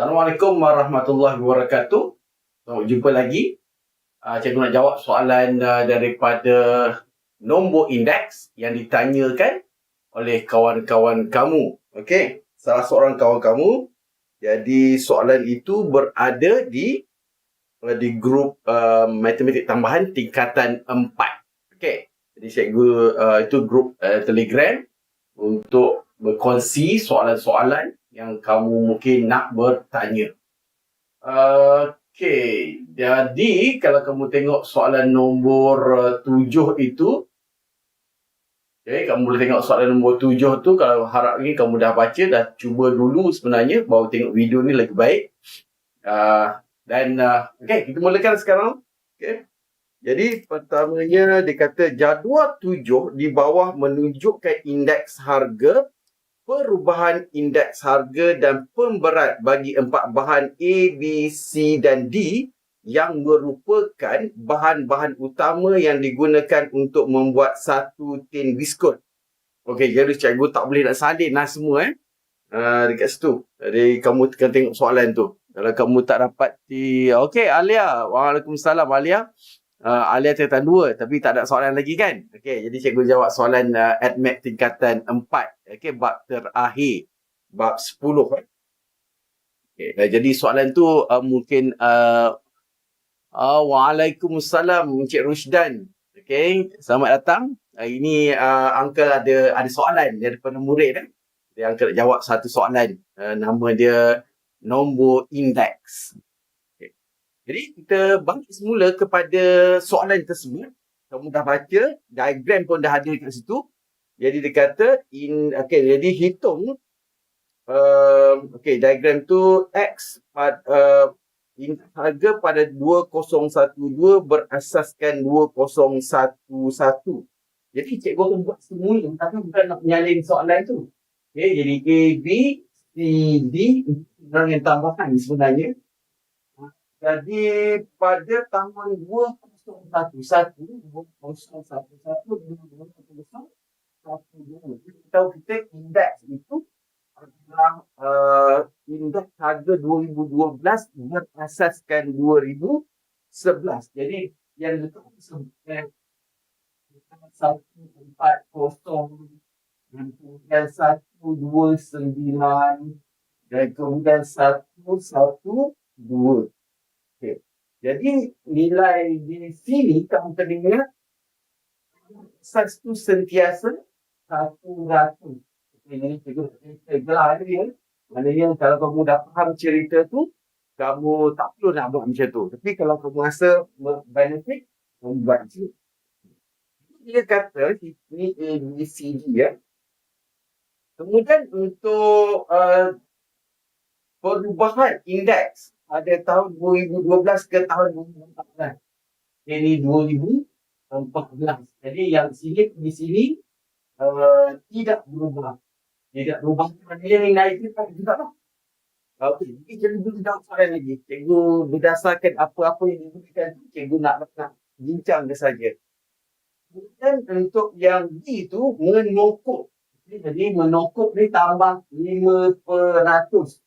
Assalamualaikum warahmatullahi wabarakatuh. Selamat jumpa lagi. Uh, cikgu nak jawab soalan uh, daripada nombor indeks yang ditanyakan oleh kawan-kawan kamu. Okey, salah seorang kawan kamu. Jadi soalan itu berada di uh, di grup uh, matematik tambahan tingkatan 4. Okey. Jadi cikgu uh, itu grup uh, Telegram untuk berkongsi soalan-soalan yang kamu mungkin nak bertanya. Okey, jadi kalau kamu tengok soalan nombor uh, tujuh itu, okay, kamu boleh tengok soalan nombor tujuh tu kalau harap ni kamu dah baca, dah cuba dulu sebenarnya, baru tengok video ni lagi baik. Uh, dan, uh, okay, kita mulakan sekarang. Okay. Jadi pertamanya dia kata jadual tujuh di bawah menunjukkan indeks harga perubahan indeks harga dan pemberat bagi empat bahan A, B, C dan D yang merupakan bahan-bahan utama yang digunakan untuk membuat satu tin biskut. Okey, jadi cikgu tak boleh nak salin lah semua eh. Uh, dekat situ. Jadi kamu kena tengok soalan tu. Kalau kamu tak dapat di... Okey, Alia. Waalaikumsalam, Alia uh, Alia tingkatan 2 tapi tak ada soalan lagi kan? Okey, jadi cikgu jawab soalan uh, ADMAT tingkatan 4. Okey, bab terakhir. Bab 10 kan? Okey, uh, jadi soalan tu uh, mungkin uh, uh, Waalaikumsalam Encik Rusdan. Okey, selamat datang. Uh, ini uh, uncle ada ada soalan daripada murid kan? Dia uncle jawab satu soalan. Uh, nama dia nombor indeks. Jadi kita bangkit semula kepada soalan tersebut. Kamu dah baca, diagram pun dah ada kat situ. Jadi dia kata, in, okay, jadi hitung, uh, okay, diagram tu X pad, uh, in, harga pada 2012 berasaskan 2011. Jadi cikgu akan buat semula, tapi bukan nak menyalin soalan tu. Okay, jadi A, B, C, D, orang yang tambahan sebenarnya. Jadi pada tahun 2011, 2011, kita tahu kita indeks itu adalah uh, indeks harga 2012 berasaskan 2011. Jadi yang letak satu dan kemudian satu dua sembilan dan kemudian satu satu dua. Okay. Jadi nilai di sini kamu kena ingat satu sentiasa satu ratus. Ini kita gelar dia. Maknanya kalau kamu dah faham cerita tu, kamu tak perlu nak buat macam tu. Tapi kalau kamu rasa benefit, kamu buat macam tu. Dia kata, ini A, B, C, D ya. Kemudian untuk uh, perubahan indeks pada tahun 2012 ke tahun 2014. Ini 2014. Jadi yang sini di sini uh, tidak berubah. Tidak berubah. Maknanya yang naik itu tak juga lah. Okey, jadi cikgu tidak soalan lagi. Cikgu berdasarkan apa-apa yang diberikan tu, cikgu nak nak bincang ke saja. Kemudian untuk yang D itu menokok. Jadi menokok ni tambah 5 peratus.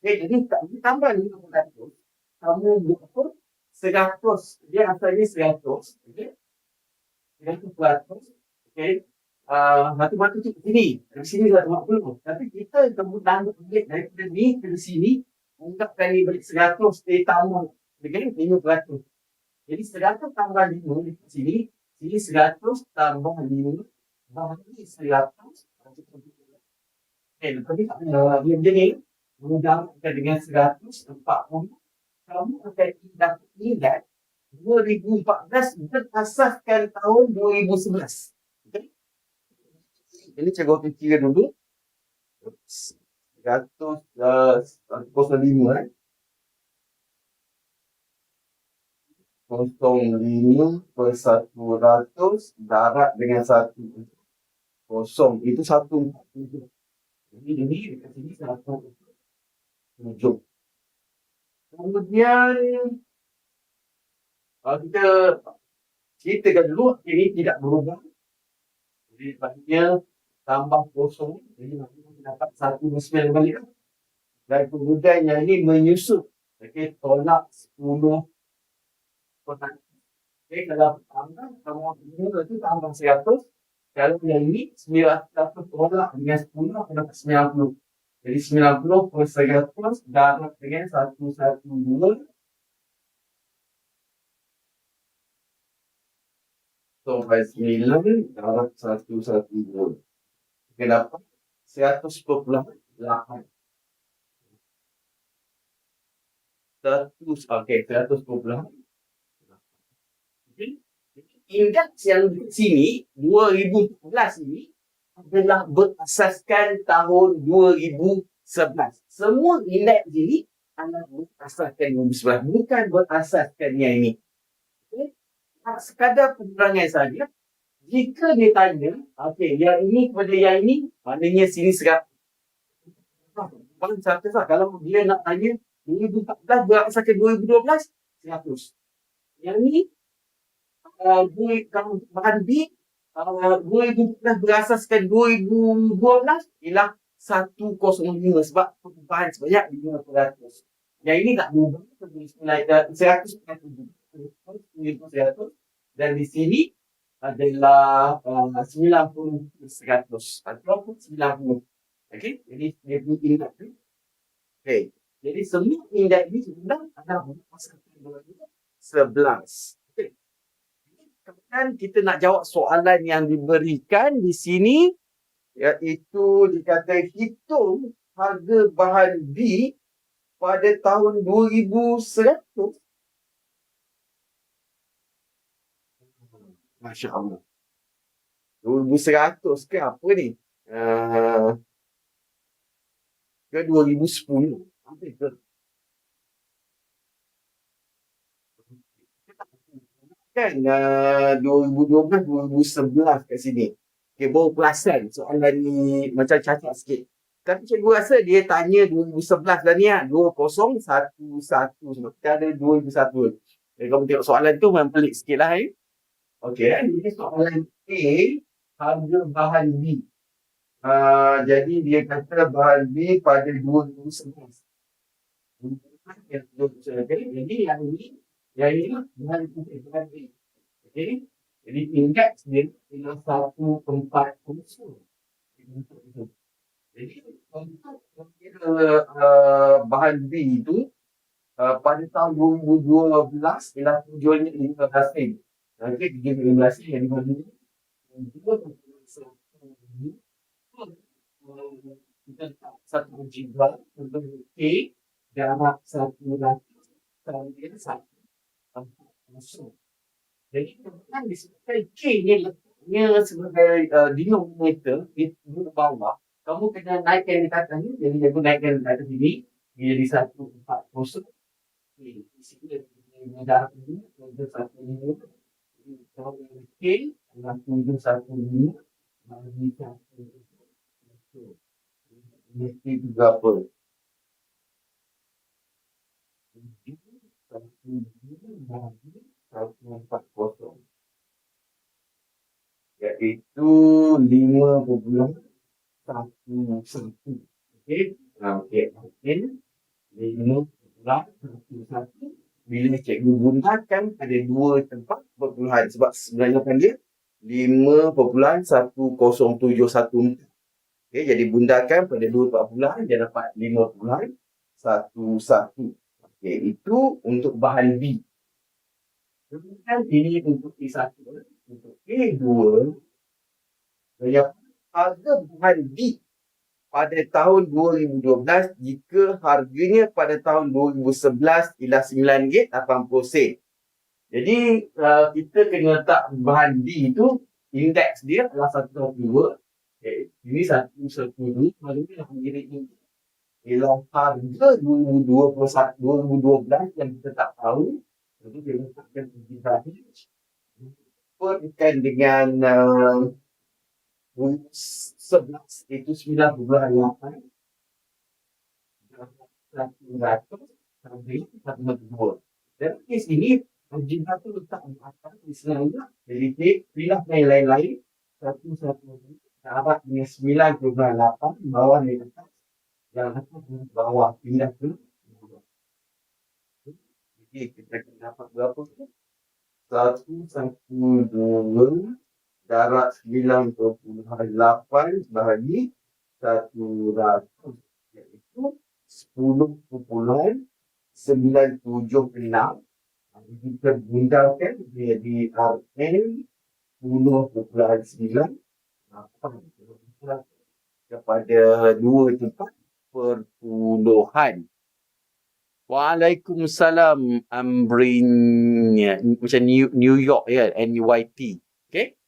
Okay, jadi kamu tambah 500. Kamu buat apa? 100. Dia asalnya 100. Okay. 100 peratus. Okay. Uh, batu-batu tu sini. Dari sini 140. Tapi kita tangguh balik daripada ni ke sini. Ungkapkan ni balik 100. Dia tambah. Dengan 5 peratus. Jadi 100 tambah 5 di sini. Sini 100 tambah 5. Bagi 100. Okay, lepas ni tak dia macam menggambarkan dengan 140 kamu akan dapat nilai 2014 berasaskan tahun 2011 ini cikgu akan kira dulu 100 05 eh. 05 per 100 darat dengan 1 kosong itu 1 jadi ini dekat sini 1 tujuh. Kemudian kalau kita ceritakan dulu ini tidak berubah. Jadi maksudnya tambah kosong. Jadi maksudnya dapat satu desimal balik. dan kemudian yang ini menyusup. Okey, tolak 10 kotak. Okey, kalau tambah, kalau mula tu tambah 100. Kalau yang ini, 900 tolak dengan 10, akan dapat 90. Jadi 90 per 100 darab dengan 112. Sampai 9 darab 112. Kenapa? 100 per puluh 8. 100, okey, 100 per puluh Okay. Indeks yang di sini, 2014 ini, adalah berasaskan tahun 2011. Semua indeks ini adalah berasaskan 2011. Bukan berasaskan yang ini. Okay. Sekadar penerangan saja. Jika dia tanya, okey, yang ini kepada yang ini, maknanya sini sekarang. Bang, satu lah. Kalau dia nak tanya, 2014 berasaskan 2012, 100. Yang ni, uh, kalau bahan B, uh, 2014 berasaskan 2012 ialah 105 sebab perubahan sebanyak 5%. Yang ini tak berubah. 100 dan di sini adalah uh, 90 100 ataupun 90. Okey, jadi punya indeks ni. Okey, jadi semua indeks ni sebenarnya adalah pasal 11. Kemudian kita nak jawab soalan yang diberikan di sini iaitu dikata hitung harga bahan B pada tahun 2100. Masya Allah. 2100 ke apa ni? Uh, ke 2010. Apa itu? kan uh, 2012 2011 kat sini. Okay, baru perasan soalan ni macam cacat sikit. Tapi cikgu rasa dia tanya 2011 dah ni lah. 2011 sebab kita ada 2001. Jadi kamu tengok soalan tu memang pelik sikit lah. Eh? Kan? Ini soalan A, harga bahan B. Uh, jadi dia kata bahan B pada 2011. Jadi yang ini yang ini dengan bahan B. Okay. Jadi indeks dia ialah satu tempat khusus. Jadi untuk uh, bahan B itu uh, pada tahun 2012 ialah tujuannya 15 sen. Okey, dia 15 sen yang dimana dua kita tak satu jiwa untuk K jarak satu ratus kemudian satu musuh. Jadi kemudian disebutkan K ni letaknya sebagai uh, denominator di bawah. Kamu kena naikkan di atas ni. Jadi aku naikkan di atas. Dia jadi satu empat. Okay. Di sini ada darah ini. Tujuh satu ini. Kalau yang K adalah tujuh satu ini. Bagi satu juga apa? Iaitu lima bulan satu satu. Okey. Okey. Okey. Lima bulan satu satu. Bila cikgu gunakan ada dua tempat perpuluhan. Sebab sebenarnya kan dia lima perpuluhan satu kosong tujuh satu Okey, jadi bundakan pada dua tempat bulan dia dapat lima bulan satu satu. Okay, itu untuk bahan B. Kemudian ini untuk A1. Untuk A2, yang harga bahan B pada tahun 2012 jika harganya pada tahun 2011 ialah RM9.80. Jadi uh, kita kena letak bahan B itu indeks dia adalah 112. Okay. Ini 112. Maksudnya harga ini ialah harga 2021, 2012 yang kita tak tahu. Jadi dia letakkan di tadi. Berkaitan dengan uh, 11 itu 9 bulan 8. Dan kes ini Jika tu letak di atas di selanjutnya Jadi pilih yang lain-lain Satu satu Dapat dengan 9 bulan 8 Bawah ni letak yang atas dan bawah pindah ke jadi kita akan dapat berapa tu? Satu, satu, dua, perpuluhan lapan bahagi satu ratus iaitu sepuluh perpuluhan sembilan tujuh enam. Kita bundalkan menjadi RM sepuluh perpuluhan sembilan lapan kepada dua tempat perpuluhan. Waalaikumsalam Amrin macam New, New York ya NYT. Okay.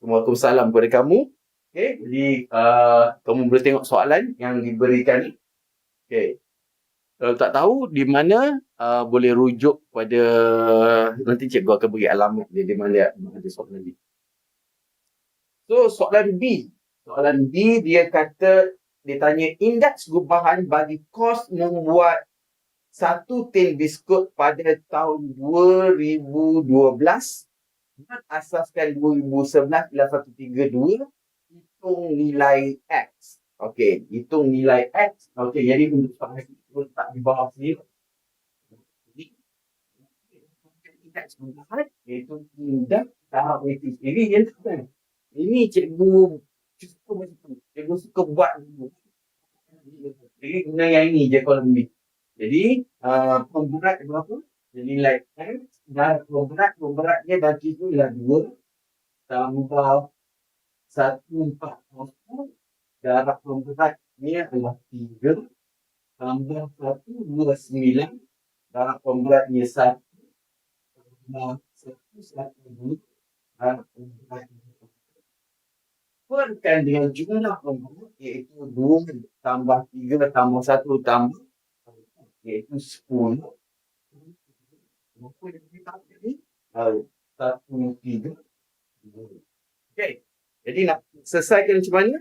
Waalaikumsalam kepada kamu. Okay. Jadi uh, kamu boleh tengok soalan yang diberikan ni. Okay. Kalau tak tahu di mana uh, boleh rujuk pada nanti cikgu akan beri alamat dia di mana ada soalan ni. So soalan B. Soalan B dia kata dia tanya indeks gubahan bagi kos membuat satu tin biskut pada tahun 2012 asaskan 2011 bila 132 hitung nilai X. Okey, hitung nilai X. Okey, jadi untuk itu letak di bawah sini. Jadi, indeks gubahan iaitu indeks tahap rating. Ini yang kan. Ini cikgu suka macam Cikgu suka buat dulu. Jadi guna yang ini je kalau ni. Jadi uh, pemberat berapa? Nilai X dan pemberat pemberatnya dah itu ialah 2 tambah 140 darab pemberatnya adalah 3 tambah 129 darab pemberatnya 1 tambah 1 1 darab pemberatnya Perkan dengan jumlah pemberat iaitu 2 tambah 3 tambah 1 tambah iaitu 10. Berapa yang kita ni? Satu, tiga. Okay. Jadi nak selesaikan macam mana?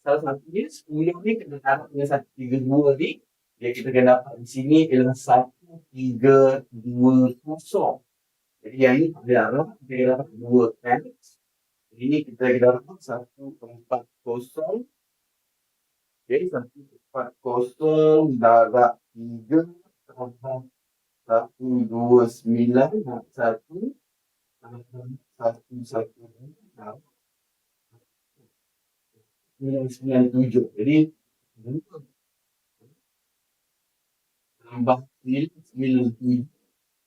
Salah satunya, 10 ni kena taruh dengan satu, tiga, dua ni. Yang kita kena dapat di sini ialah satu, tiga, dua, kosong. Jadi yang ni kita dapat, kita dapat dua kan. Jadi ni kita dapat satu, empat, kosong. Okay, satu, empat, kosong, darab tiga satu dua sembilan satu. Satu satu sembilan sembilan tujuh. Jadi tambah sembilan sembilan tujuh.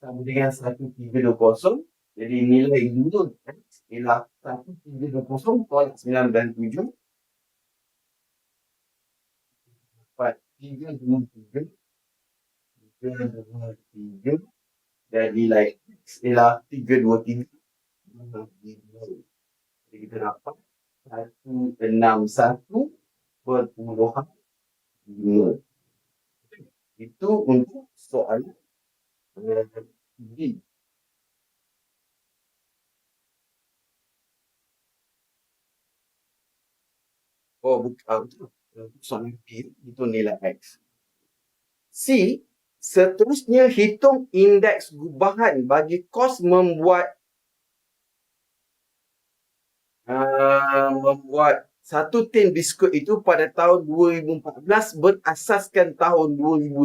Sama dengan satu tiga dua kosong. Jadi nilai dulu ialah satu tiga dua kosong tolak sembilan dan tujuh. Empat tiga dua tiga dua tiga nilai X ialah tiga dua tiga jadi kita dapat satu enam satu perpuluhan lima itu untuk soalan B. Oh, bukan. Soalan B itu nilai X. C, Seterusnya hitung indeks gubahan bagi kos membuat uh, membuat satu tin biskut itu pada tahun 2014 berasaskan tahun 2011.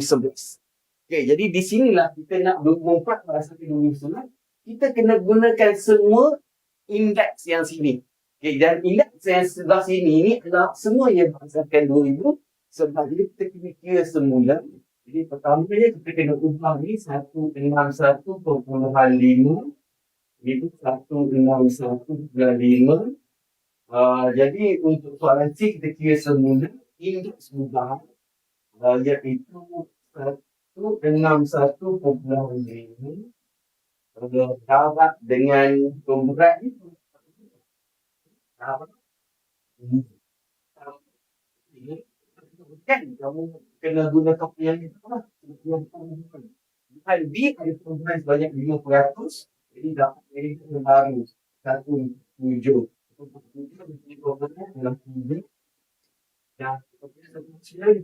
Okey, jadi di sinilah kita nak 2004 berasaskan 2011, kita kena gunakan semua indeks yang sini. Okey, dan indeks yang sebelah sini ni adalah semua yang berasaskan 2011. Jadi kita kena kira semula jadi pertamanya kita kena ubah ni 161.5 itu 161.5 uh, jadi untuk soalan C kita kira semula indeks ubah uh, iaitu 161.5 uh, darat dengan pemberat ni? Kan kamu kena guna topi yang itu lah. Bukan B ada perubahan sebanyak 5%. Jadi dapat jadi yang baru. Satu tujuh. Untuk tujuh, di perubahan dalam tujuh. Dan seperti satu silang,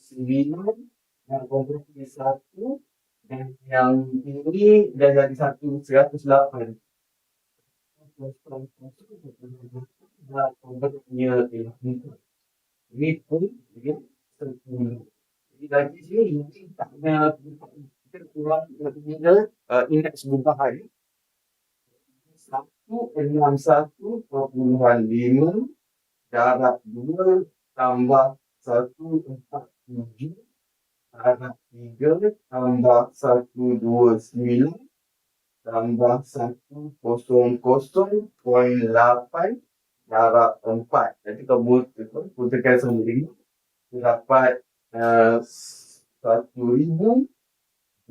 sembilan. Dan kompresi satu. Dan yang ini dah jadi satu seratus lapan. Ini pun, 10. Jadi lagi sini mungkin tak ada kita kita uh, indeks perubahan. 161.5 darab 2 tambah 147 darab 3 tambah 129 tambah 100.8 darab 4. Jadi kamu putihkan sendiri. Dapat uh, 1,296.2.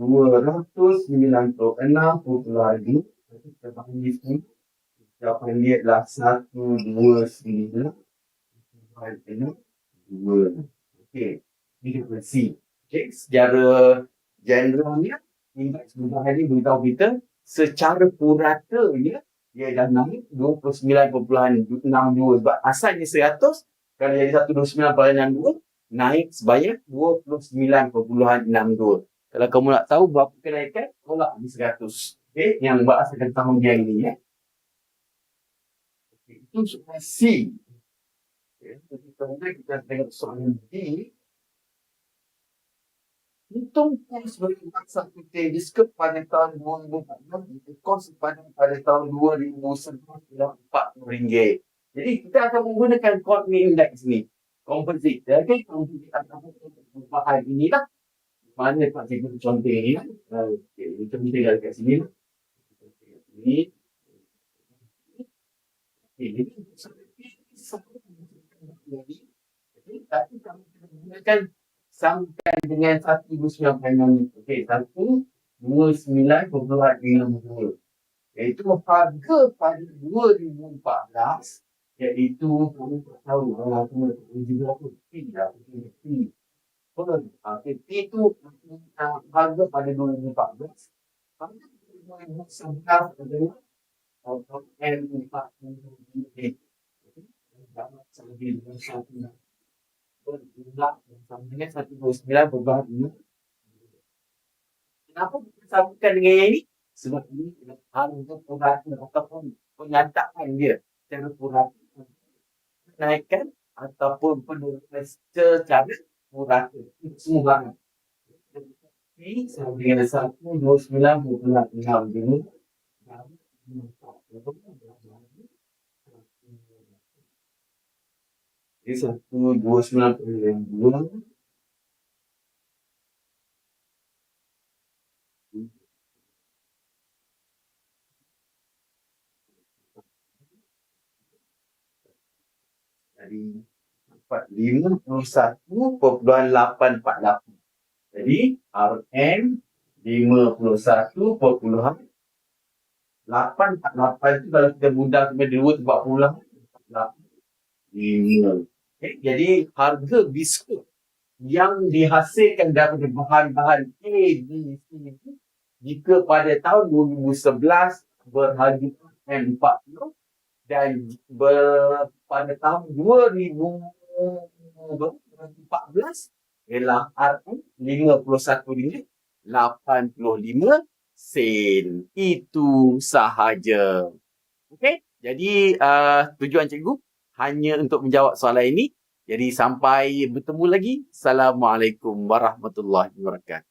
Jadi kita bagi. Jawapan dia adalah 129. Dua. Okey. Ini kita C. Okey. Secara generalnya, indeks perubahan ini beritahu kita secara puratanya dia dah naik 29.62 sebab asalnya 100 kalau jadi 129.62 naik sebanyak 29.62 kalau kamu nak tahu berapa kenaikan tolak di 100 okay? yang berdasarkan tahun yang ini ya. Okay. itu soalan C okay. kemudian kita tengok soalan D Hitung kos berlipat satu teleskop pada tahun 2014 kos pada pada tahun 2011 RM40. Jadi kita akan menggunakan coordinate index ni. Composite. Okay, composite ataupun perubahan ini lah. Mana Pak Cikgu contoh ni lah. Okay, kita tinggal kat sini lah. Ini. Okay, jadi tapi kami gunakan samakan dengan 129.6 okey 129.62 iaitu harga pada 2014 iaitu kamu tak tahu kalau kamu nak uji berapa P lah P Okey, P tu harga pada 2014 harga pada 2011 adalah N4 dapat lebih dari satu berjumlah sama dengan 129 berubah ini. Kenapa kita sambungkan dengan yang ini? Sebab ini untuk perhatian ataupun penyataan dia secara perhatian. Naikkan ataupun penurunan secara perhatian. Semua barang. Ini sama dengan 129 berubah ini. Jadi satu dua sembilan puluh dua. Empat lapan. Jadi RM lima puluh satu perpuluhan lapan empat lapan itu kalau kita mudah kepada dua empat puluh lima. Okay, jadi harga biskut yang dihasilkan daripada bahan-bahan A, B, C jika pada tahun 2011 berharga M40 dan pada tahun 2014 ialah RM 51 ringgit 85 sen. Itu sahaja. Okey, jadi uh, tujuan cikgu hanya untuk menjawab soalan ini. Jadi sampai bertemu lagi. Assalamualaikum warahmatullahi wabarakatuh.